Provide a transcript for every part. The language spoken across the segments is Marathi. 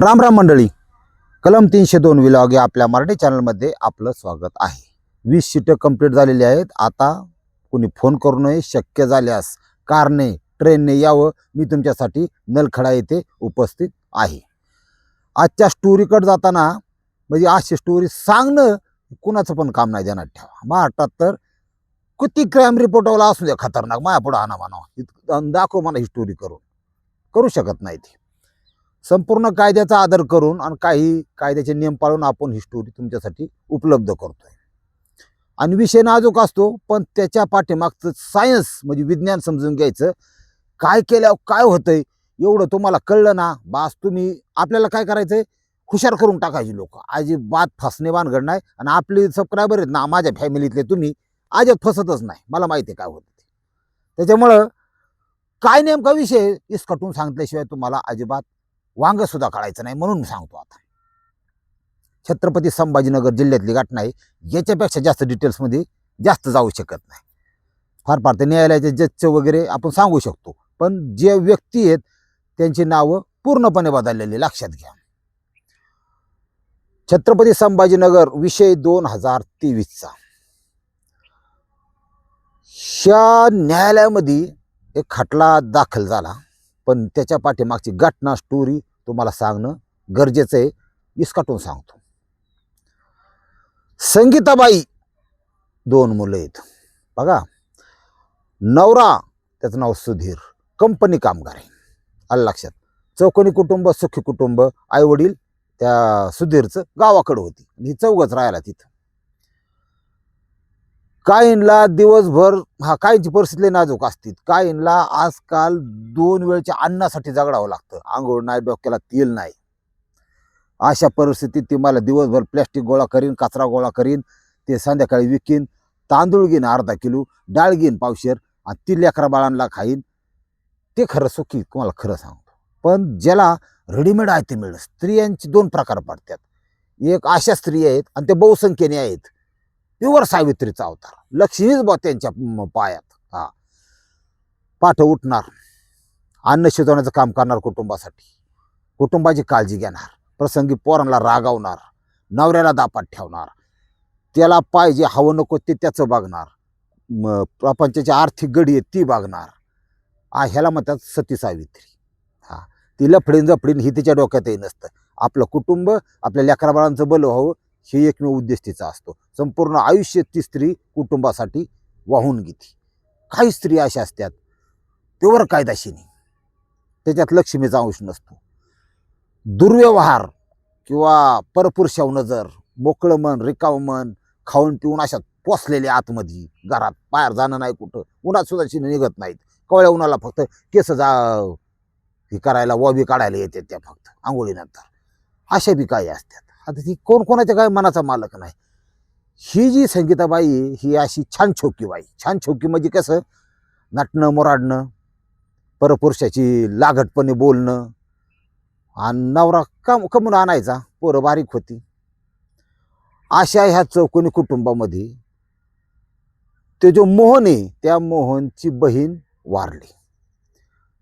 राम राम मंडळी. कलम तीनशे दोन विलॉग या आपल्या मराठी चॅनलमध्ये आपलं स्वागत आहे. वीस सीटं कंप्लीट झालेली आहेत. आता कुणी फोन करू नये शक्य झाल्यास कारने ट्रेनने यावं. मी तुमच्यासाठी नलखडा येथे उपस्थित आहे. आजच्या स्टोरीकडे जाताना म्हणजे अशी स्टोरी सांगणं कुणाचं पण काम नाही ध्यानात ठेवा. महाराष्ट्रात तर किती क्राईम रिपोर्टवाला असू द्या खतरनाक माया पुढं आणा म्हणा दाखव मला ही स्टोरी करून. करू शकत नाही ती. संपूर्ण कायद्याचा आदर करून आणि काही कायद्याचे नियम पाळून आपण ही स्टोरी तुमच्यासाठी उपलब्ध करतोय. आणि विषय नाजूक असतो पण त्याच्या पाठीमागचं सायन्स म्हणजे विज्ञान समजून घ्यायचं. काय केल्यावर काय होतंय एवढं तुम्हाला कळलं ना बास तुम्ही आपल्याला काय करायचं आहे हुशार करून टाकायची लोक. अजिबात फसणे भानगड नाही. आणि आपले सबस्क्रायबर आहेत ना माझ्या फॅमिलीतले तुम्ही अजिबात फसतच नाही. मला माहिती आहे काय होतं ते. त्याच्यामुळं काय नेमका विषय इस्कटून सांगितल्याशिवाय तुम्हाला अजिबात वांग सुद्धा काढायचं नाही म्हणून सांगतो आता. छत्रपती संभाजीनगर जिल्ह्यातली घटना आहे. याच्यापेक्षा जास्त डिटेल्समध्ये जास्त जाऊ शकत नाही. फार फार ते न्यायालयाचे जजचं वगैरे आपण सांगू शकतो. पण जे व्यक्ती आहेत त्यांची नावं पूर्णपणे बदललेली लक्षात घ्या. छत्रपती संभाजीनगर विषय दोन हजार तेवीसचा. शा न्यायालयामध्ये एक खटला दाखल झाला. पण त्याच्या पाठीमागची घटना स्टोरी तुम्हाला सांगणं गरजेचं आहे इसकाटून सांगतो. संगीताबाई दोन मुलं आहेत. बघा नवरा त्याचं नाव सुधीर कंपनी कामगार आहे. आलं लक्षात? चौकोनी कुटुंब सुखी कुटुंब आईवडील त्या सुधीरचं गावाकडं होती. ही चौघच राहायला तिथं. काहींना दिवसभर हा काहींची परिस्थिती नाजूक असतील काहींना आजकाल दोन वेळच्या अन्नासाठी जगडावं लागतं. आंघोळ नाही डोक्याला तेल नाही. अशा परिस्थितीत ती मला दिवसभर प्लॅस्टिक गोळा करीन कचरा गोळा करीन ते संध्याकाळी विकीन तांदूळ घेईन अर्धा किलो डाळ घेईन पावशेर आणि ती लेकरा बाळांना खाईन. ते खरं सुखी तुम्हाला खरं सांगतो. पण ज्याला रेडीमेड आहे ते मिळेल स्त्रियांचे दोन प्रकार पडतात. एक अशा स्त्री आहेत आणि ते बहुसंख्येने आहेत. प्युअर सावित्रीचा अवतार. लक्ष्मीच बा त्यांच्या पायात. हा. पाठ उठणार. अन्न शिजवण्याचं काम करणार कुटुंबासाठी. कुटुंबाची काळजी घेणार. प्रसंगी पोरांना रागावणार. नवऱ्याला दापात ठेवणार. त्याला पाहिजे हवं नको ते त्याचं बघणार. म- प्रपंचाची आर्थिक गडी आहे ती बघणार. आ ह्याला म्हणतात सती सावित्री. हा. ती लफडीन जफडीन ही तिच्या डोक्यातही नसतं. आपलं कुटुंब आपल्या लेकराबाळांचं बल व्हावं हे एकमेव उद्देश तिचा असतो. संपूर्ण आयुष्य ती स्त्री कुटुंबासाठी वाहून घेते. काही स्त्री अशा असतात तेवर कायदाशीनी त्याच्यात लक्ष्मीचा अंश नसतो. दुर्व्यवहार किंवा परपुरुषाव नजर मोकळं मन रिकावं मन खाऊन पिऊन अशा पोसलेले आतमध्ये घरात बाहेर जाणं नाही कुठं उन्हात सुद्धा शिने निघत नाहीत. कवळ्या उन्हाला फक्त केस जा हे करायला वॉबी काढायला येते त्या फक्त आंघोळीनंतर. अशा बी काही असतात. आता ती कोण कोणाच्या काय मनाचा मालक नाही. ही जी संगीताबाई आहे, ही अशी छान छोकी बाई छान छोकी म्हणजे कसं? नटणं मोराडणं परपुरुषाची लागटपणे बोलणं आणि नवरा कम कमून आणायचा पोरं बारीक होती. अशा ह्या चौकोनी कुटुंबामध्ये ते जो मोहन आहे त्या मोहनची बहीण वारली.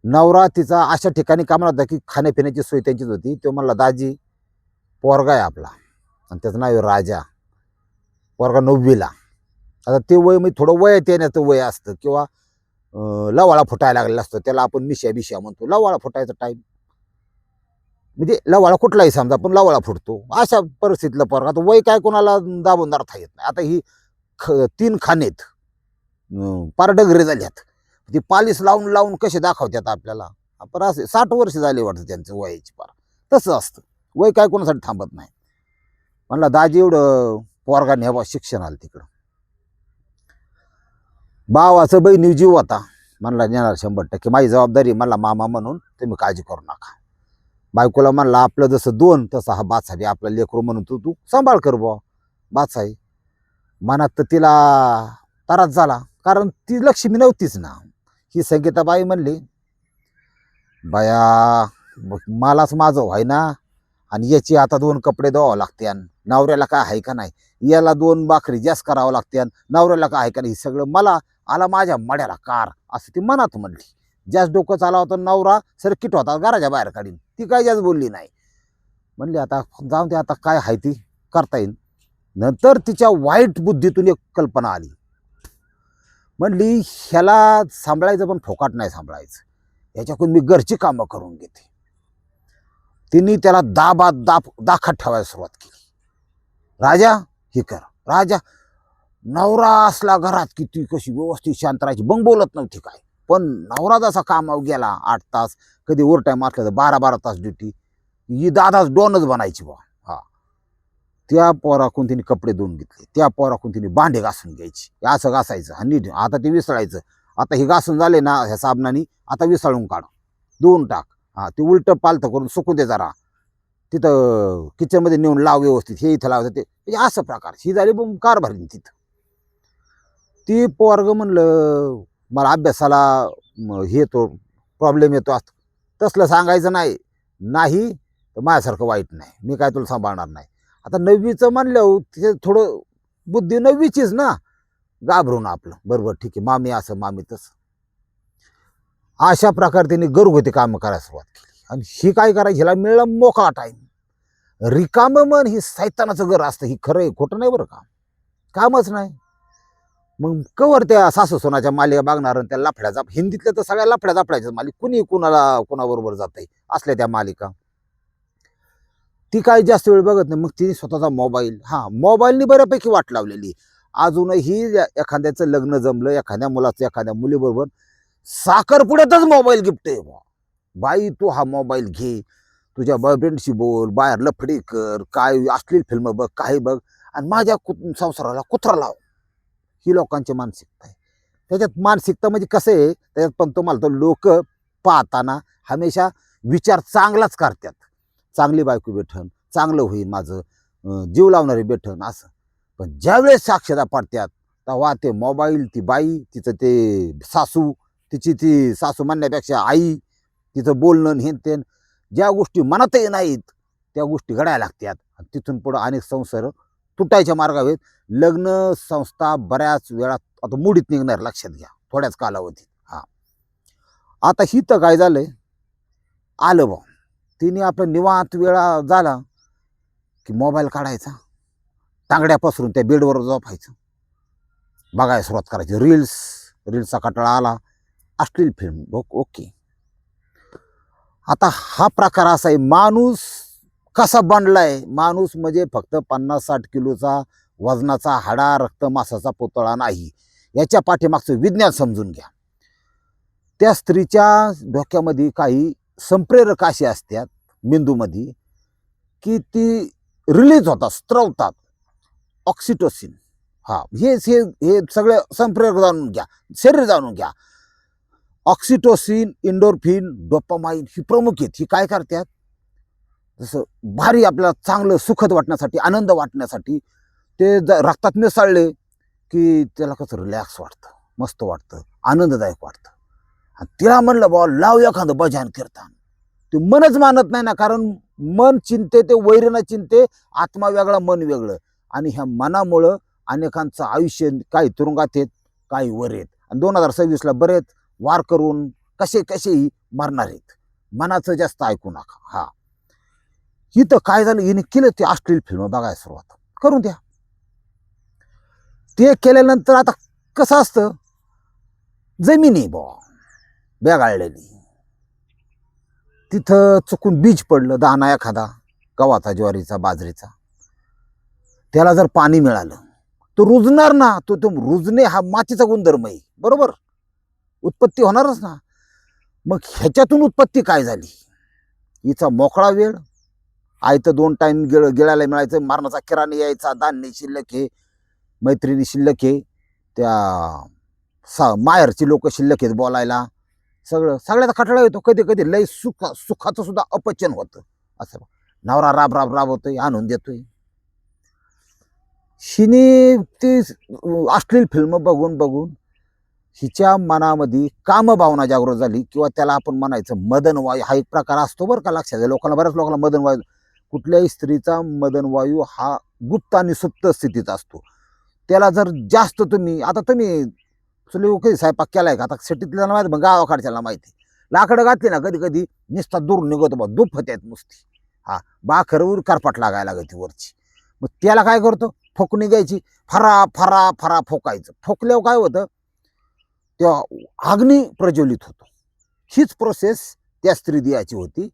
नवरा तिचा अशा ठिकाणी कामाला होता की खाण्यापिण्याची सोय त्यांचीच होती. तो म्हणला दाजी पोरगा आहे आपला. आणि त्याचं नाव आहे राजा. पोरगा नववीला. आता ते वय म्हणजे थोडं वय येण्याचं वय असतं किंवा लवाळा फुटायला लागलेला असतो. त्याला आपण मिश्या बिश्या म्हणतो. लवाळा फुटायचा टाईम म्हणजे लवाळा कुठलाही समजा पण लवाळा फुटतो. अशा परिस्थितीतलं पोरगा. आता वय काय कोणाला दाबून धरता येत नाही. आता ही ख तीन खानेत अं, पार डगरे झाल्यात. ती पालीस लावून लावून कसे दाखवतात आपल्याला? आपण असे साठ वर्ष झाले वाटतं त्यांचं वयाची पार. तसं असतं. वय काय कोणासाठी थांबत नाही. म्हणला दाजी एवढं पोरगा न्यावा शिक्षण आलं तिकडं. भावाचं बहिणी जीव होता. म्हणला नेणार शंभर टक्के. माझी जबाबदारी आहे, म्हणला मामा म्हणून तुम्ही काळजी करू नका. बायकोला म्हणला आपलं जसं दोन तसं हा बादशा आपला लेकरू म्हणून तू तू सांभाळ कर बुवा बादशा मनात तर तिला त्रास झाला कारण ती लक्ष्मी नव्हतीच ना. ही संगीताबाई म्हणली बाया मलाच माझं व्हाय ना आणि याची आता दोन कपडे धुवावं लागते नवऱ्याला काय आहे का नाही? याला दोन बाकरी जास्त करावं लागते नवऱ्याला काय आहे का नाही? हे सगळं मला आला माझ्या मड्याला कार असं ती मनात म्हणली. जास्त डोकं चाला होता नवरा सर्किट होता घराच्या बाहेर काढीन. ती काय जास्त बोलली नाही. म्हणली आता जाऊन ते आता काय आहे ती? करता येईल. नंतर तिच्या वाईट बुद्धीतून एक कल्पना आली. म्हणली ह्याला सांभाळायचं पण फोकाट नाही सांभाळायचं. याच्याकडून मी घरची कामं करून घेते. तिने त्याला दाबात दाब दाखत ठेवायला सुरुवात केली. राजा हे कर. राजा नवरा असला घरात किती कशी व्यवस्थित शांत राहायची. बंग बोलत नव्हती काय. पण नवरा जसा कामावर गेला आठ तास कधी ओव्हर टाईम असलं तर बारा बारा तास ड्युटी ही दादाच डोनच बनायची बा हा. त्या पोराकून तिने कपडे धुवून घेतले. त्या पोराकून तिने भांडे घासून घ्यायची. असं घासायचं आणि नीट. आता ते विसळायचं. आता हे घासून झाले ना ह्या साबणाने. आता विसळून काढ धुवून टाक. हां ते उलटं पालथं करून सुकून दे जरा. तिथं किचनमध्ये नेऊन लाव व्यवस्थित. हे इथं लावतं ते. म्हणजे असं प्रकार. ही झाली कार भरली तिथं. ती पोरग म्हणलं मला अभ्यासाला हे येतो प्रॉब्लेम येतो असं. तसलं सांगायचं नाही. नाही तर माझ्यासारखं वाईट नाही. मी काय तुला सांभाळणार नाही. आता नववीचं म्हणल्यावर तिथे थोडं बुद्धी नववीचीच ना. घाबरून आपलं. बरोबर ठीक आहे. मामी असं मामी तसं. अशा प्रकारे त्यांनी घरगुती कामं करायला सुरुवात केली. आणि ही काय करायची? हिला मिळला मोकळा टाईम. रिकामं मन ही सैतानाचं घर असतं. ही खरं आहे खोटं नाही बरं का? कामच नाही. मग कवर त्या सासू सोनाच्या मालिका बघणार आणि त्या जाप हिंदीतल्या तर सगळ्या लफड्या जापड्याच्या मालिक. कुणी कुणाला कुणाबरोबर जात असल्या त्या मालिका. ती काय जास्त वेळ बघत नाही. मग तिने स्वतःचा मोबाईल हा मोबाईलनी बऱ्यापैकी वाट लावलेली. अजूनही एखाद्याचं लग्न जमलं एखाद्या मुलाचं एखाद्या मुलीबरोबर साखरपुड्यातच मोबाईल गिफ्ट आहे बुवा. बाई तू हा मोबाईल घे. तुझ्या बॉयफ्रेंडशी बोल बाहेर लफडी कर काय असलेली फिल्म बघ काही बघ. आणि माझ्या कु- संसाराला कुत्रा लाव. ही लोकांची मानसिकता आहे. त्याच्यात मानसिकता म्हणजे कसं आहे? त्याच्यात पण तुम्हाला तर लोक पाहताना हमेशा विचार चांगलाच करतात. चांगली बायको बेठन चांगलं होईल माझं जीव लावणारी बेठण असं. पण ज्यावेळेस साक्षरता पडतात तेव्हा ते मोबाईल ती बाई तिचं ते सासू तिची ती सासू म्हणण्यापेक्षा आई तिचं बोलणं हेन हे ते ज्या गोष्टी मनातही नाहीत त्या गोष्टी घडायला लागतात आणि तिथून पुढं अनेक संसार तुटायच्या मार्गावर लग्न संस्था बऱ्याच वेळात आता मुडीत निघणार लक्षात घ्या थोड्याच कालावधीत. हां. आता ही तर काय आहे आलं बा तिने आपलं निवांत वेळा झाला की मोबाईल काढायचा तांगड्या पसरून त्या बेडवर झोपायचं. बघायला सुरुवात करायची. रील्स रील्सचा कटाळा आला. अश्लील फिल्म ओके आता हा प्रकार असा आहे माणूस कसा बनलाय? माणूस म्हणजे फक्त पन्नास साठ किलोचा वजनाचा हाडा रक्तमासाचा पुतळा नाही. याच्या पाठीमागचं विज्ञान समजून घ्या. त्या स्त्रीच्या डोक्यामध्ये काही संप्रेरक असे असतात मेंदूमध्ये की ती रिलीज होतात स्त्रवतात. ऑक्सिटोसिन हा हे हे सगळे संप्रेरक जाणून घ्या. शरीर जाणून घ्या. ऑक्सिटोसिन इंडोरफिन डोपामाइन ही प्रमुख आहेत. ही काय करतात? जसं भारी आपल्याला चांगलं सुखद वाटण्यासाठी आनंद वाटण्यासाठी ते ज रक्तात मिसळले की त्याला कसं रिलॅक्स वाटतं मस्त वाटतं आनंददायक वाटतं. आणि तिला म्हणलं बाबा लाव एखादं भजन कीर्तन. ते मनच मानत नाही ना कारण मन चिंते ते वैरण चिंते आत्मा वेगळा मन वेगळं. आणि ह्या मनामुळं अनेकांचं आयुष्य काही तुरुंगात येत काही वर आहेत. आणि दोन हजार सव्वीसला बरेच वार करून कसे कसेही मरणार आहेत? मनाचं जास्त ऐकू नका. हा. इथं काय झालं? हिने केलं ते अश्लील फिल्म बघायला सुरुवात. करून द्या. ते केल्यानंतर आता कसं असतं? जमिनी बॉ बेगाळलेली. तिथं चुकून बीज पडलं दाना एखादा गव्हाचा ज्वारीचा बाजरीचा. त्याला जर पाणी मिळालं तो रुजणार ना तो तो रुजणे हा मातीचा गुणधर्म आहे. बरोबर? उत्पत्ती होणारच ना. मग ह्याच्यातून उत्पत्ती काय झाली? हिचा मोकळा वेळ आयतं दोन टाईम गिळ गिळायला मिळायचं. मारणाचा किराणा यायचा धान्य शिल्लक हे मैत्रिणी शिल्लक हे त्या सा माहेरची लोक शिल्लक आहेत बोलायला. सगळं सगळ्याचा खटळा येतो. कधी कधी लय सुख सुखाचं सुद्धा अपचन होतं. असं नवरा राब राब राबवतोय आणून देतोय. शिनी ती अश्लील फिल्म बघून बघून हिच्या मनामध्ये कामभावना जागृत झाली किंवा त्याला आपण म्हणायचं मदनवायू हा एक प्रकार असतो बरं का लक्षात आहे लोकांना बऱ्याच लोकांना मदनवायू कुठल्याही स्त्रीचा मदनवायू हा गुप्त आणि सुप्त स्थितीत असतो. त्याला जर जास्त तुम्ही आता तुम्ही चुली कधी स्वयंपाक आहे का? आता सिटीतल्या माहिती मग गावाकडच्याला माहिती. लाकडं घातली ना कधी कधी निस्ता दूर निघतो बा दुप होत्यात नुसती. हा बाखरवर करपाट लागायला लागते वरची. मग त्याला काय करतो? फोकणी घ्यायची. फरा फरा फरा फोकायचं. फोकल्यावर काय होतं? त्या अग्नी प्रज्वलित होतो. हीच प्रोसेस त्या स्त्रीदियाची होती.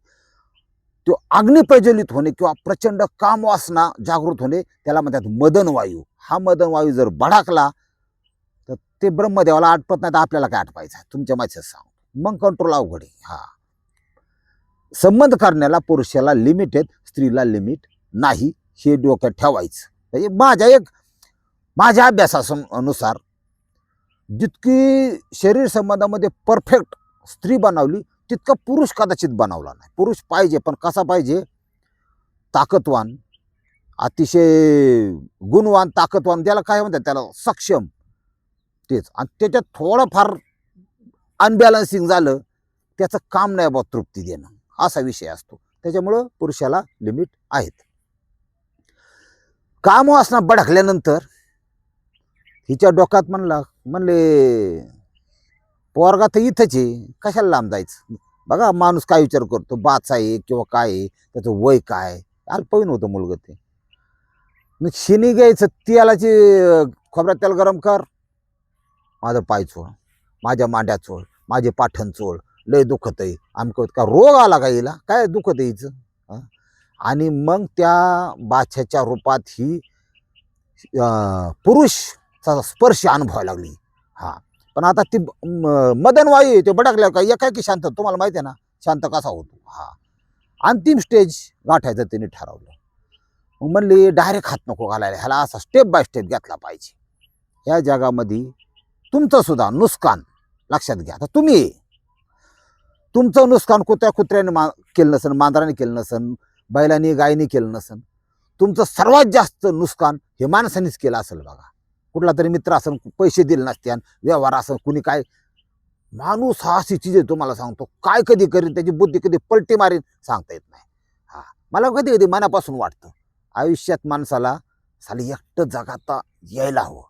तो अग्नी प्रज्वलित होणे किंवा प्रचंड कामवासना जागृत होणे त्याला म्हणतात मदन वायू. हा मदन वायू जर भडाकला तर ते ब्रह्मदेवाला आटपत नाही तर आपल्याला काय आटपायचं? आहे? तुमच्या माझ्या सांग. मग कंट्रोल अवघड आहे. हा. संबंध करण्याला पुरुषाला लिमिट आहेत स्त्रीला लिमिट नाही. हे डोक्यात ठेवायचं. म्हणजे माझ्या एक माझ्या अभ्यासानुसार जितकी शरीर संबंधामध्ये परफेक्ट स्त्री बनवली तितका पुरुष कदाचित बनवला नाही. पुरुष पाहिजे पण कसा पाहिजे? ताकदवान अतिशय गुणवान ताकदवान त्याला काय म्हणतात त्याला सक्षम. तेच. आणि त्याच्यात थोडंफार अनबॅलन्सिंग झालं त्याचं काम नाही बा तृप्ती देणं. असा विषय असतो. त्याच्यामुळं पुरुषाला लिमिट आहेत. काम असणं भडकल्यानंतर हिच्या डोक्यात म्हणला म्हणले पोरगा तर इथंच आहे कशाला लांब जायचं? बघा माणूस काय विचार करतो बाचा आहे किंवा काय आहे त्याचं वय काय अल्पवीन होतं मुलगं ते. मग शिनी घ्यायचं तेलाची खोबऱ्यात तेल गरम कर. माझं पाय चोळ माझ्या मांड्या चोळ माझे पाठण चोळ लय दुखत आहे. आमकं का रोग आला का हिला? काय दुखत आहे हिचं? आणि मग त्या बाछ्याच्या रूपात ही पुरुष चा स्पर्श अनुभवायला लागली. हां. पण आता ती म- मदन वायू आहे, ते भडकल्या का एकाएकी शांत तुम्हाला माहिती आहे ना शांत कसा होतो. हा. अंतिम स्टेज गाठायचं तिने ठरवलं. मग म्हणली डायरेक्ट हात नको घालायला. ह्याला असा स्टेप बाय स्टेप घेतला पाहिजे. या जगामध्ये तुमचंसुद्धा नुकसान लक्षात घ्या. आता तुम्ही तुमचं नुकसान कुत्र्या कुत्र्याने मा केलं नसन मांजराने केलं नसन बैलाने गायीने केलं नसन तुमचं सर्वात जास्त नुकसान हे माणसानेच केलं असेल बघा. कुठला तरी मित्र असं पैसे दिले नसते आणि व्यवहार असं कुणी काय. माणूस हा अशी चीज आहे तुम्हाला सांगतो काय कधी करीन त्याची बुद्धी कधी पलटी मारीन सांगता येत नाही. हा मला कधी कधी मनापासून वाटतं आयुष्यात माणसाला साली एकटं जगाता यायला हवं.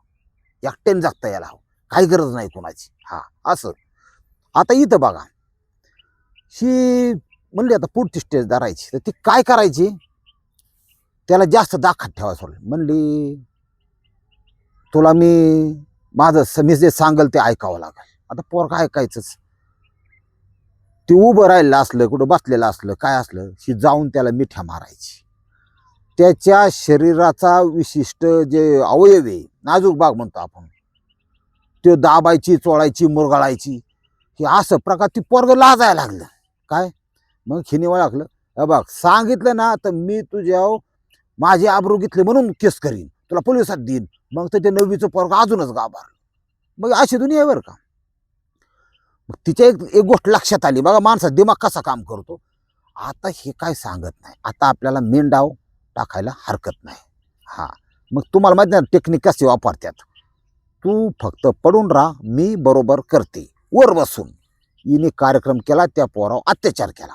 एकट्याने जगता यायला हवं. काही गरज नाही कोणाची. हा असं. आता इथं बघा. ही म्हणली आता पुढची स्टेज धरायची. तर ती काय करायची? त्याला जास्त दाखत ठेवायचं सोडलं म्हणली तुला मी माझं समीज जे सांगल ते ऐकावं लागेल. आता पोरं ऐकायचंच. ते उभं राहिलेलं असलं कुठं बसलेलं असलं काय असलं ही जाऊन त्याला मिठ्या मारायची. त्याच्या शरीराचा विशिष्ट जे अवयव आहे नाजूक भाग म्हणतो आपण त्यो दाबायची चोळायची मुरगाळायची हे असं प्रकार ती पोरग लाजायला लागलं. काय? मग हिने ओळखलं हे बघ सांगितलं ना तर मी तुझ्या माझी आबरू घेतली म्हणून केस करीन. तुला पोलिसात देईन. मग तर ते नववीचं पोरग अजूनच गाभार. मग अशी दुनिया आहे बरं का. मग तिच्या एक एक गोष्ट लक्षात आली. बघा माणसा दिमाग कसा काम करतो. आता हे काय सांगत नाही. आता आपल्याला मेंढाव टाकायला हरकत नाही. हा. मग तुम्हाला माहिती नाही टेक्निक कसे वापरतात. तू फक्त पडून राहा मी बरोबर करते. वर बसून. हिने कार्यक्रम केला त्या पोरावर अत्याचार केला.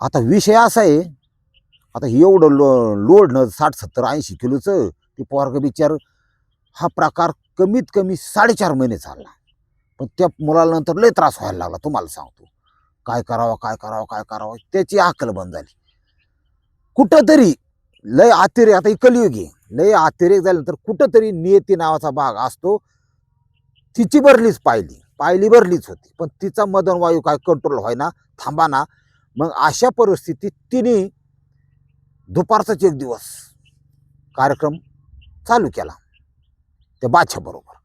आता विषय असा आहे आता एवढं लो लोडणं साठ सत्तर ऐंशी किलोचं ते पोरग बिचार हा प्रकार कमीत कमी साडेचार महिने चालला पण त्या मुलाला नंतर लय त्रास व्हायला लागला तुम्हाला सांगतो. काय करावं काय करावं काय करावं त्याची अक्कल बंद झाली. कुठंतरी लय अतिरेक आता इकलयुगी लय अतिरेक झाल्यानंतर कुठंतरी नियती नावाचा भाग असतो. तिची भरलीच पाहिली पायली भरलीच होती. पण तिचा मदन वायू काय कंट्रोल व्हायना थांबाना मग अशा परिस्थितीत तिने दुपारचाच एक दिवस कार्यक्रम चालू केला. त्या बादशाबरोबर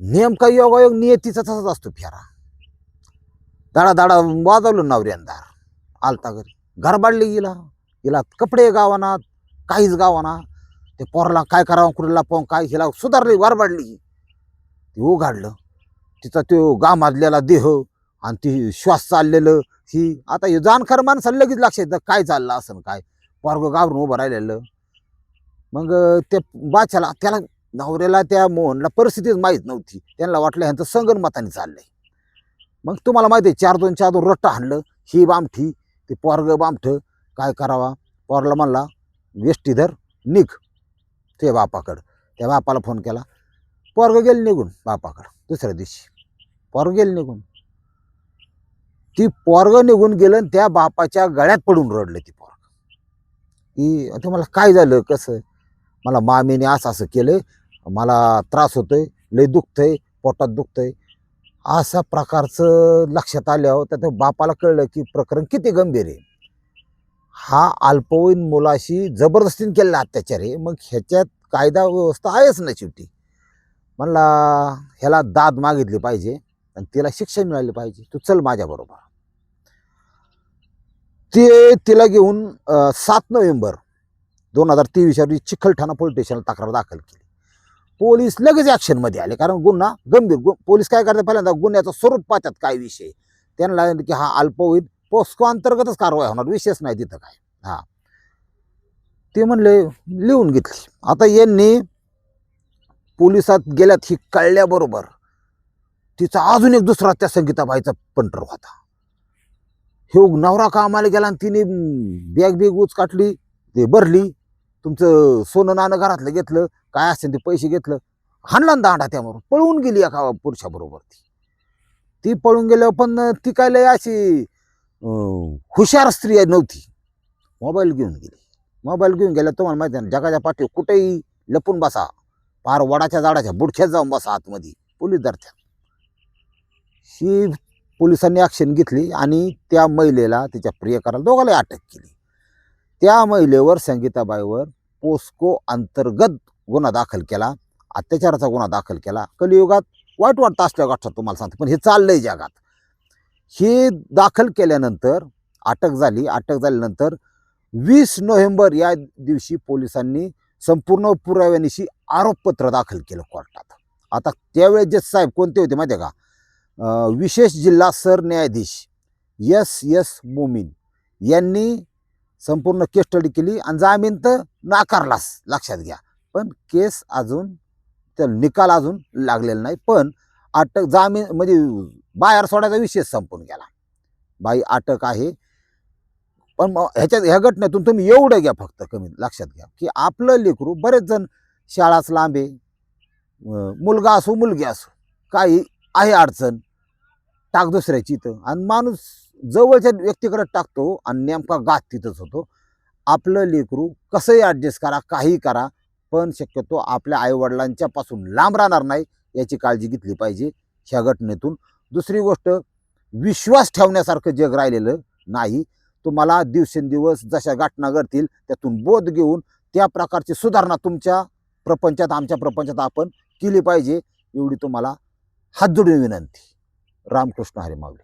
नेमका योगायोग नियतीचा तसाच असतो फेरा. दाडा दाडा वाजवलं नवऱ्यांदार. आलता घरी. घरबाडली गेला हिला. कपडे गावाना काहीच गावाना ते पोरला काय करावं कुठला पाहून काय हिला सुधारली वारबाडली ती उघाडलं. तिचा तो गामाजलेला देह आणि ती श्वास चाललेलं ही. आता हे जाणकार माणसाला लगेच लक्षात येतं काय चाललं असं काय. पोरग गावरून उभं राहिलेलं. मग त्या ते बाच्याला त्याला नवऱ्याला त्या मोहनला परिस्थितीच माहीत नव्हती. त्यांना वाटलं ह्यांचं संगनमताने चाललंय. मग तुम्हाला माहिती आहे चार दोन चार दोन रट्टा हाणलं ही बामठी ते पोरग बामठ काय करावा? पोरला म्हणला वेष्टीधर निघ. ते बापाकडं. त्या बापाला फोन केला पोरग गेलं निघून बापाकडं दुसऱ्या दिवशी. पोरग गेलं निघून. ती पोरग निघून गेलं आणि त्या बापाच्या गळ्यात पडून रडलं ती पोरग. की आता मला काय झालं? कसं? मला मामीने असं असं केलं मला त्रास होतोय लय दुखतंय पोटात दुखतंय. अशा प्रकारचं लक्षात आल्यावर त्या बापाला कळलं की प्रकरण किती गंभीर आहे. हा अल्पवयीन मुलाशी जबरदस्तीने केलेला अत्याचार आहे. मग ह्याच्यात कायदा व्यवस्था आहेच ना शेवटी. म्हणला ह्याला दाद मागितली पाहिजे आणि तिला शिक्षा मिळाली पाहिजे. तू चल माझ्याबरोबर ते तिला घेऊन सात नोव्हेंबर दोन हजार तेवीस रोजी चिखलठाणा पोलीस स्टेशनला तक्रार दाखल केली. पोलीस लगेच ॲक्शनमध्ये आले कारण गुन्हा गंभीर गु पोलीस काय करतात पहिल्यांदा गुन्ह्याचा स्वरूप पाहतात काय विषय. त्यांना लागलं की हा अल्पवयीन पोस्को अंतर्गतच कारवाई होणार विषयच नाही तिथं काय. हा. ते म्हणले लिहून घेतली. आता यांनी पोलिसात गेल्यात ही कळल्याबरोबर तिचा अजून एक दुसरा त्या संगीताबाईचा पंटर होता. हे नवरा कामाला गेला आणि तिने बॅग बेग उच काटली ते भरली तुमचं सोनं नाणं घरातलं घेतलं काय असेल ते पैसे घेतलं हाणला दांडा त्यावर पळून गेली एका पुरुषाबरोबर ती. ती पळून गेल्यावर पण ती काय लय अशी हुशार स्त्री नव्हती. मोबाईल घेऊन गेली. मोबाईल घेऊन गेल्या तुम्हाला माहिती आहे ना जगाच्या पाठी कुठेही लपून बसा. पार वडाच्या झाडाच्या बुडख्यात जाऊन बसा आतमध्ये पोलीस धरत्या ही पोलिसांनी ॲक्शन घेतली आणि त्या महिलेला तिच्या प्रियकराला दोघांलाही अटक केली. त्या महिलेवर संगीताबाईवर पोस्को अंतर्गत गुन्हा दाखल केला. अत्याचाराचा गुन्हा दाखल केला. कलियुगात वाईट वाटतं असल्या गोष्ट तुम्हाला सांगतो. पण हे चाललंय जगात. हे दाखल केल्यानंतर अटक झाली. अटक झाल्यानंतर वीस नोव्हेंबर या दिवशी पोलिसांनी संपूर्ण पुराव्यानिशी आरोपपत्र दाखल केलं कोर्टात. आता त्यावेळेस जे साहेब कोणते होते माहिती आहे का विशेष जिल्हा सरन्यायाधीश एस एस मोमीन यांनी संपूर्ण केस स्टडी केली आणि जामीन तर नाकारलास. लक्षात घ्या. पण केस अजून त्या निकाल अजून लागलेला नाही. पण अटक जामीन म्हणजे बाहेर सोडायचा विषय संपून गेला. बाई अटक आहे. पण मग ह्याच्यात ह्या घटनेतून तुम्ही एवढं घ्या फक्त कमी लक्षात घ्या. की आपलं लेकरू बरेच जण शाळाच लांबे मुलगा असो मुलगी असो. काही आहे अडचण. टाक दुसऱ्याची इथं. आणि माणूस जवळच्या व्यक्तीकडे टाकतो आणि नेमका गात तिथंच होतो. आपलं लेकरू कसंही ॲडजस्ट करा काही करा पण शक्यतो आपल्या आईवडिलांच्यापासून लांब राहणार नाही याची काळजी घेतली पाहिजे ह्या घटनेतून. दुसरी गोष्ट विश्वास ठेवण्यासारखं जग राहिलेलं नाही. तुम्हाला दिवसेंदिवस जशा घटना घडतील त्यातून बोध घेऊन त्या प्रकारची सुधारणा तुमच्या प्रपंचात आमच्या प्रपंचात आपण केली पाहिजे एवढी तुम्हाला हात जोडून विनंती. रामकृष्ण हरी माऊली.